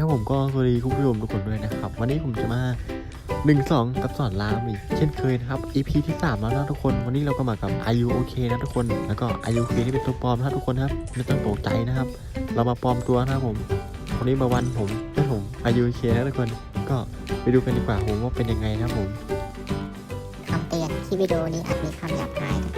ครับผมก็สวัสดีคุณผู้ชมทุกคนด้วยนะครับ วันนี้ผมจะมา1 2 กับสอนรามอีกเช่นเคยนะครับ EP ที่ 3 แล้วนะทุกคน วันนี้เราก็มากับ Are you OK นะทุกคน แล้วก็ Are you OK นี่เป็นตัวปลอมนะทุกคนครับไม่ต้องตกใจนะครับ เรามาปลอมตัวนะครับผมวันนี้มาวันผมเป็นผม Are you OK นะทุกคน ก็ไปดูกันดีกว่าผมว่าเป็นยังไงนะครับผมคำเตือนที่วิดีโอนี้อาจมีคำหยาบคายนะครับ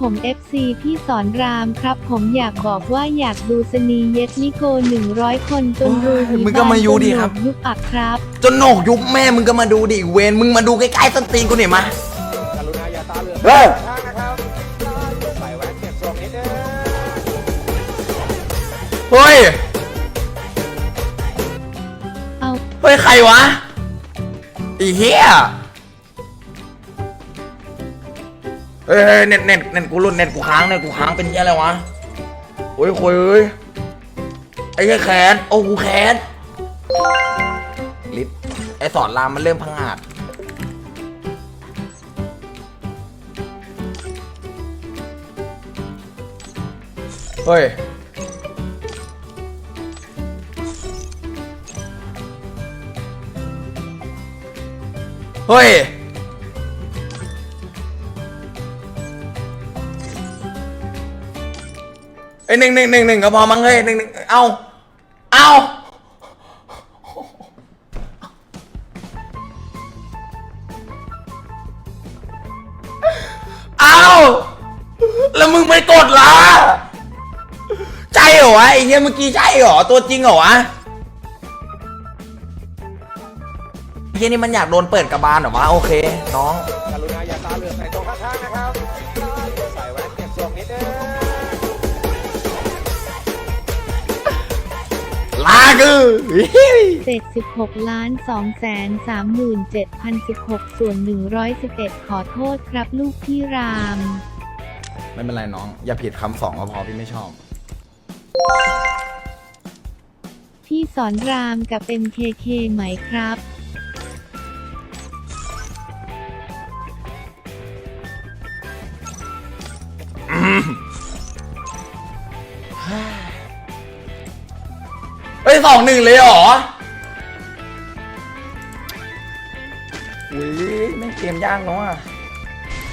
ผม FC พี่สอนรามครับ ผมอยากบอกว่าอยากดูสนีเย็ดนิโก100คนจนรูโอ้ยหีมึงก็มาอยู่ดิครับจนหนวกยุบอักครับ จนโหนกยุบแม่มึงก็มาดูดิเวนมึงมาดูใกล้ๆต้นตีนกูหน่อยมา กรุณาอย่าตาเหลือกเฮ้ย ข้างนะครับใส่แว่นเก็บทรงนิดนึงเฮ้ย เอา เฮ้ย ใครวะไอีเหี้ย เฮ้ยเน็ตเน็ตเน็ตกูรุนเน็ตกูค้างเน็ตกูค้างเป็นเหี้ยอะไรวะโอ้ยโคุยเอ้ยไอ้เหี้ยแขนโอ้กูแขนลิศไอ้สอนรามมันเริ่มพังอาจเฮ้ยเฮ้ย ไอ้ยหนึ่งหนึ่งหนึ่งหนึ่งก็พอมั้งเฮ้ยหนึ่งหนึ่งเอาเอาเอาแล้วมึงไม่กดล่ะใจเหรอวะไอ้เหี้ยเมื่อกี้ใช่เหรอตัวจริงเหรอวะเฮียนี่มันอยากโดนเปิดกระบาลเหรอวะโอเคน้อง กรุณาอย่าตาเลือกใส่ ลากือ76ล้าน2แสน37,016ส่วน111ขอโทษครับลูกพี่ราม ไม่เป็นไรน้อง อย่าผิดคำสองก็พอพี่ไม่ชอบ พี่สอนรามกับ MKK ไหมครับเสองหนึ่งเลยเหรออุ้ยไม่งเกมยากเนาะ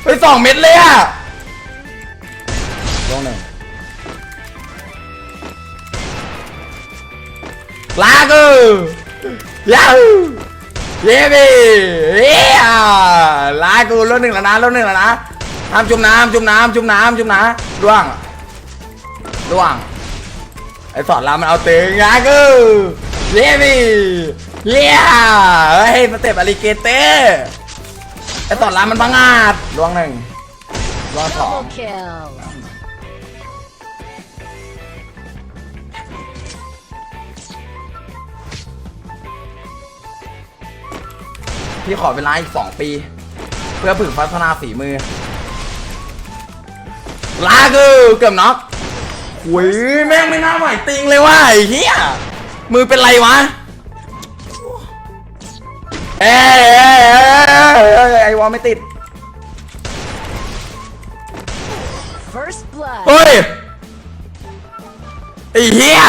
เฮ้ยสองเม็ดเลยอะลงหนึ่งลากือยาฮูเย้บีเย้ลากูลดหนึ่งแล้วนะลดหนึ่งแล้วนะห้ามจุ่มน้ำจุ่มน้ำจุ่มน้ำจุ่มน้ำล่วงล่วง ไอสอนรามมันเอาตึงงากูเย้บีเย้เฮ้ยสเต็ปอลิเกเตอร์ไอสอนรามมันพังอาดลวงหนึ่งลวงสองพี่ขอเวลาอีกสองปี เพื่อฝึกพัฒนาฝีมือ ลากูเกือบน็อก หุยแม่งไม่น่าไหวติงเลยว่ะไอ้เหี้ยมือเป็นไรวะเอ้ยเอ้ยเอ้ยเอ้ยไอวอลไม่ติดเฮ้ยไอ้เหี้ย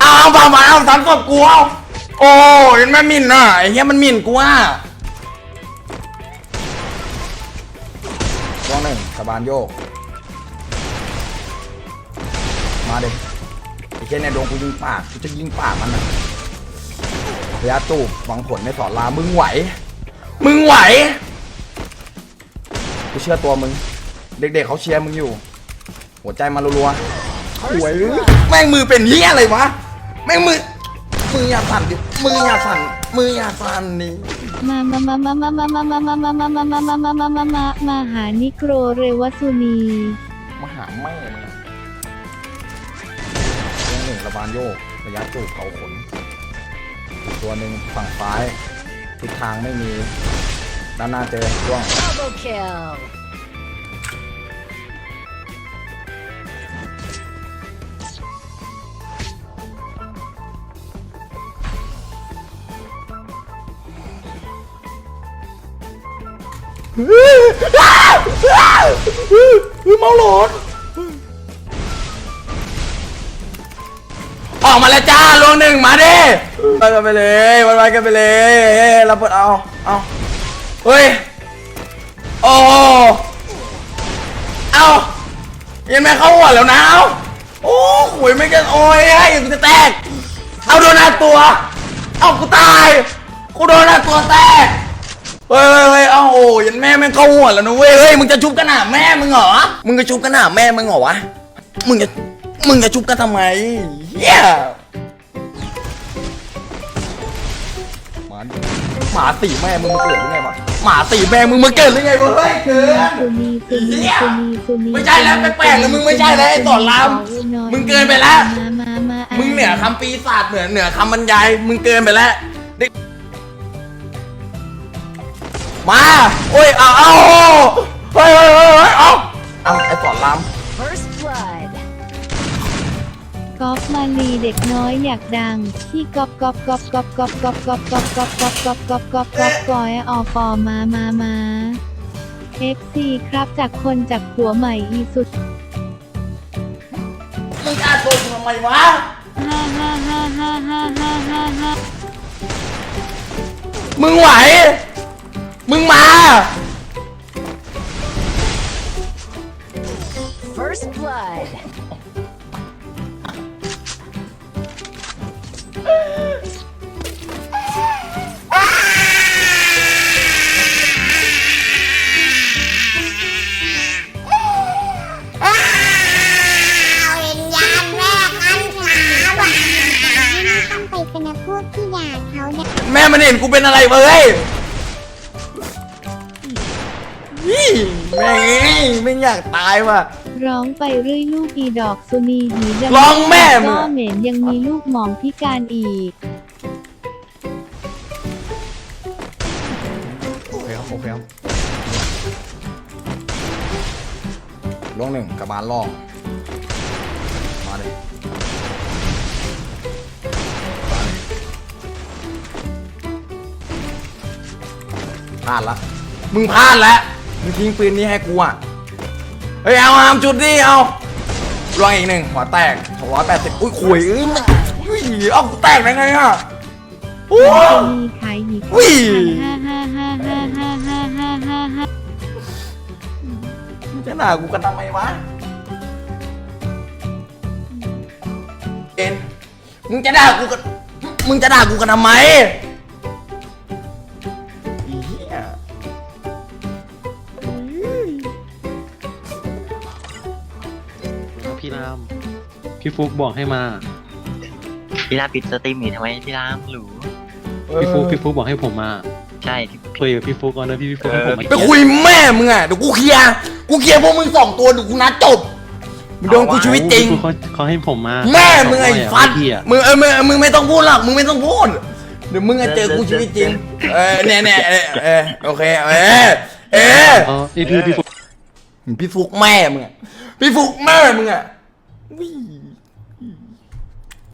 เอาเอาเอามาเอาสามศพกูเอาโอ้ยมันหมิ่นน่ะไอ้เหี้ยมันหมิ่นกูอะวงหนึ่งสะบานโยก มาดิไอ้เจเนี่ยโดนกูยิงปากกูจะยิงปากมันนะระยะตูบหวังผลไม่สอนลา มึงไหว มึงไหว กูเชื่อตัวมึง เด็กๆเขาเชียร์มึงอยู่ หัวใจมารัวๆหวยแม่งมือเป็นเหี้ยอะไรวะ แม่งมือ มืออย่าสั่นดิ มืออย่าสั่น มืออย่าสั่นนี่มามามามามามามามามามามามามามามามามามามาหานิโกรเรวสุนี มาหาแม่มึงอะเรื่องหนึ่งระบานโยกระยะจูบเขาขนอีกตัวหนึ่งฝั่งซ้าย ทิศทางไม่มี ด้านหน้าเจอช่วงเมาหลอด ออกมาแล้วจ้าลวงหนึ่งมาดิไปกันไปเลยวันไปกันไปเลยเฮ้ยเราเปิดเอาเอาเฮ้ยโอ้เอายังไม่เข้าหัวแล้วนะเอาโอ้ขุยไม่กันโอ้ยไอ้กูจะแตกเอาโดนหน้าตัวเอากูตายกูโดนหน้าตัวแตกเฮ้ยเฮ้ยเฮ้ยเอาโอ้ยันแม่แม่งเข้าหัวแล้วนะเว้ยเฮ้ยมึงจะชุบกันหนาแม่มึงเหรอมึงจะชุบกันหนาแม่มึงเหรอวะมึงจะ มึงจะชุบกันทำไมเฮียหมาหมาตีแม่มึงมาเกิดได้ไงวะหมาตีแม่มึงมาเกิดได้ไงวะเฮ้ยเกินสุนีสุนีสุนีสุนีไม่ใช่แล้วแปลกๆแล้วมึงไม่ใช่แล้วไอ้สอนรามมึงเกินไปแล้ว มามามามึงเหนือคำปีศาจเหนือเหนือคำบรรยายมึงเกินไปแล้วเด็กมาโอ้ยเอาเอาเฮ้ยเฮ้ยเฮ้ยเฮ้ยเอาเอาไอ้สอนราม กอฟมาลีเด็กน้อยอยากดังที่กอบกอบกอบกอบกอบกอบกอบกอบกอบกอบกอบกอบกอบกอบกอยออกอมามามา FC ครับจากคนจากผัวใหม่อีสุดมึงกล้าโกงกูทำไมวะฮ่าฮ่าฮ่าฮ่าฮ่าฮ่าฮ่าฮ่ามึงไหว มึงมา First blood. ม่มันเห็นกูเป็นอะไรเว้ยนี่แม่งเอ้ยไม่อยากตายว่ะ ร้องไปเรื่อยลูกอีดอกสุนีหีดำร้องแม่มึง ก็เหม็นยังมีลูกหมองพิการอีก โอเคครับโอเคครับลงหนึ่งกระบาลล่องมาเลย พลาดละมึงพลาดแล้วมึงทิ้งปืนนี้ให้กูอะเฮ้ยเอาหามจุดนี่เอาลองอีกหนึ่งหัวแตกหัวแปดสิบอุ้ยขุยอึ้มอุ้ยเอาแตกยังไงอะโอ้ายหิบอุ้ยจะหนากูกันทำไมวะเอ็นมึงจะด่ากูกันมึงจะด่ากูกันทำไม พี่ฟุกบอกให้มาพี่รามปิดสตรีมหนีทำไมพี่รามหรูพี่ฟุกพี่ฟุกบอกให้ผมมาใช่ที่คุยกับพี่ฟุกก่อนนะพี่พี่ฟุกให้ผมมาไปคุยแม่มึงอะเดี๋ยวกูเคลียร์กูเคลียร์พวกมึงสองตัวเดี๋ยวกูนัดจบมึงโดนกูชีวิตจริงพี่ฟุกเขาเขาให้ผมมาแม่มึงไอ้ฟัดพี่อะมึงเออมึงมึงไม่ต้องพูดหรอกมึงไม่ต้องพูดเดี๋ยวมึงอะเจอกูชีวิตจริงเออเนี่ยเนี่ยเออเออโอเคเออเอออ๋อพี่พี่พี่ฟุกพี่ฟุกแม่มึงอะพี่ฟุกแม่มึงอะวิ่ง